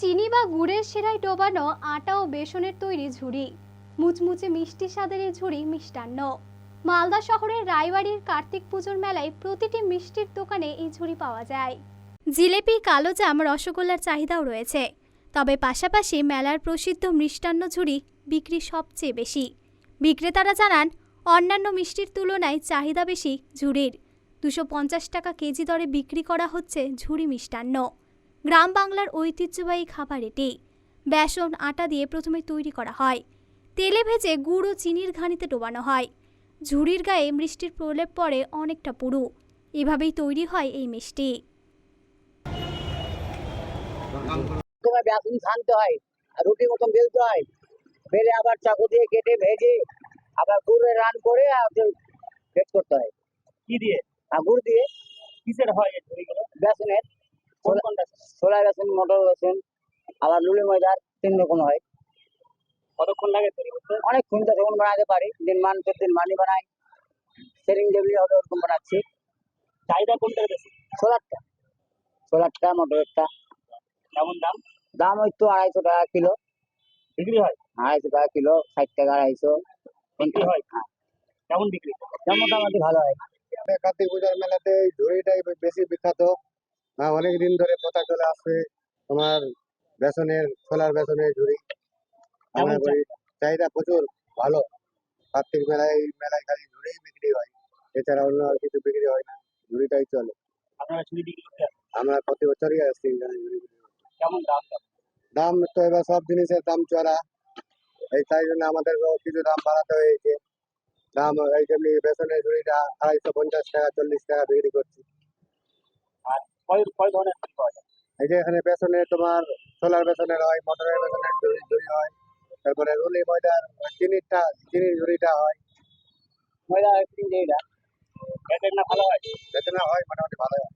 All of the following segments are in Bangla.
চিনি বা গুড়ের সেরায় ডোবানো আটা ও বেসনের তৈরি ঝুড়ি। মুচমুচে মিষ্টি স্বাদের এই ঝুড়ি মিষ্টান্ন। মালদা শহরের রায়বাড়ির কার্তিক পুজোর মেলায় প্রতিটি মিষ্টির দোকানে এই ঝুড়ি পাওয়া যায়। জিলেপি কালোজাম রসগোল্লার চাহিদাও রয়েছে। তবে পাশাপাশি মেলার প্রসিদ্ধ মিষ্টান্ন ঝুড়ি বিক্রি সবচেয়ে বেশি। বিক্রেতারা জানান, অন্যান্য মিষ্টির তুলনায় চাহিদা বেশি ঝুড়ির। দুশো টাকা কেজি দরে বিক্রি করা হচ্ছে ঝুড়ি মিষ্টান্ন। গ্রাম বাংলার ঐতিহ্যবাহী খাবার এটি বেসন আটা দিয়ে প্রথমে তৈরি করা হয়। তেলে ভেজে গুড় ও চিনির ঘানিতে ডোবানো হয়। ঝুড়ির গায়ে মিষ্টির প্রলেপ পড়ে অনেকটা পুরু। এভাবেই তৈরি হয় এই মিষ্টি। তোমার বেসন ছানতে হয় আর রুটি মতন বেলতে হয়। বেলে আবার চাকু দিয়ে কেটে ভেজে আবার গুড়ে রান করে আর ফেট করতে হয়। কি দিয়ে আর গুড় দিয়ে কিসের হয় এই ঝুড়িগুলো বেসনের কোন কোনটা ছোলা বেসন মটর বেসন আবার লুলি ময়দার তিন রকম হয়। কতক্ষণ লাগে তৈরি করতে? অনেক তো যখন বানাতে পারি। দিন মান দিন মানি বানাই। সেরিং যেগুলি হবে ওরকম বানাচ্ছি। চাহিদা কোনটার বেশি? ছোলারটা ছোলারটা মটরেরটা। কেমন দাম? দাম ওই তো আড়াইশো টাকা কিলো। বিক্রি হয়? আড়াইশো টাকা কিলো ষাট টাকা আড়াইশো। বিক্রি হয়? কেমন বিক্রি? মোটামুটি ভালো হয়। কার্তিক পূজার মেলাতে এই ঝুড়িটাই বেশি বিখ্যাত। অনেক দিন ধরে পথা চলে আসছে। তোমার বেসনের ছোলার বেসনের ঝুড়ি। আমরা করি চাহিদা প্রচুর ভালো। কার্তিক মেলায় মেলায় খালি ঝুড়ি বিক্রি হয়। এছাড়া অন্য আর কিছু বিক্রি হয় না ঝুড়িটাই চলে। আমরা প্রতি বছরই আসছি এখানে ঝুড়ি। কেমন দাম? দাম তো এবার সব জিনিসের দাম চড়া। এই তাই জন্য আমাদের কিছু দাম বাড়াতে হয়েছে। দাম এই যেমনি বেসনের ঝুড়িটা আড়াইশো পঞ্চাশ টাকা চল্লিশ টাকা বিক্রি করছি। আর কয় কয় ধরনের পাওয়া যায়? এই যে এখানে বেসনের তোমার সোলার বেসনের হয় মটরের বেসনের ঝুড়ি ঝুড়ি হয় তারপরে রুলি ময়দার চিনিরটা চিনির ঝুড়িটা হয়। ময়দা ভালো হয়? বেতনা হয় মোটামুটি ভালো হয়।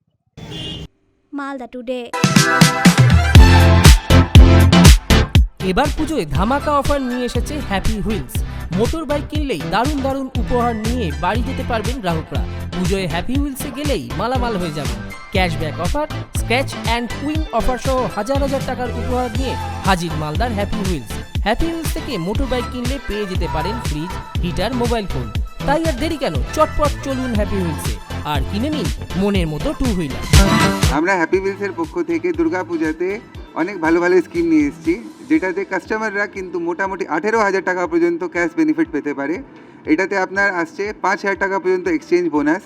মালদা টুডে। এবার পুজোয় ধামাকা অফার নিয়ে এসেছে হ্যাপি হুইলস মোটর বাইক কিনলেই দারুণ দারুণ উপহার নিয়ে বাড়ি যেতে পারবেন গ্রাহকরা। পুজোয় হ্যাপি হুইলসে গেলেই মালামাল হয়ে যাবেন cashback offer, scratch and win offer সহ হাজার হাজার টাকার উপহার নিয়ে হাজির মালদার হ্যাপি হুইলস হ্যাপি হুইলস থেকে মোটর বাইক কিনলে পেয়ে যেতে পারেন ফ্রিজ হিটার মোবাইল ফোন তাই আর দেরি কেন? চটপট চলুন হ্যাপি হুইলসে আর কিনে নিন মনের মতো টু হুইলার আমরা হ্যাপি বিলসের পক্ষ থেকে দুর্গাপূজাতে অনেক ভালো ভালো স্কিম নিয়ে এসেছি, যেটাতে কাস্টমাররা কিন্তু মোটামুটি আঠেরো হাজার টাকা পর্যন্ত ক্যাশ বেনিফিট পেতে পারে। এটাতে আপনার আসছে পাঁচ হাজার টাকা পর্যন্ত এক্সচেঞ্জ বোনাস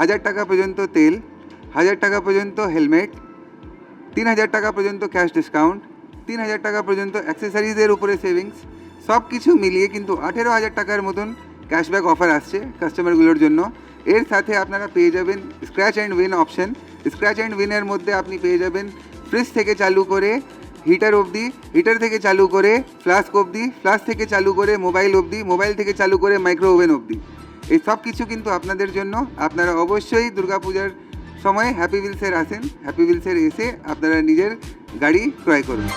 হাজার টাকা পর্যন্ত তেল হাজার টাকা পর্যন্ত হেলমেট, তিন হাজার টাকা পর্যন্ত ক্যাশ ডিসকাউন্ট, তিন হাজার টাকা পর্যন্ত অ্যাক্সেসরিজের উপরে সেভিংস সব কিছু মিলিয়ে কিন্তু আঠেরো হাজার টাকার মতন ক্যাশব্যাক অফার আসছে কাস্টমারগুলোর জন্য। এর সাথে আপনারা পেয়ে যাবেন scratch and win option. Scratch and উইনের মধ্যে আপনি পেয়ে যাবেন ফ্রিজ থেকে চালু করে হিটার অবধি, হিটার থেকে চালু করে ফ্লাস্ক অবধি, ফ্লাস্ক থেকে চালু করে মোবাইল অবধি, মোবাইল থেকে চালু করে মাইক্রো ওভেন অবধি। এই সব কিছু কিন্তু আপনাদের জন্য। আপনারা অবশ্যই দুর্গাপূজার সময় হ্যাপি বিলসের আসেন। হ্যাপি বিলসের এসে আপনারা নিজের গাড়ি ক্রয় করুন।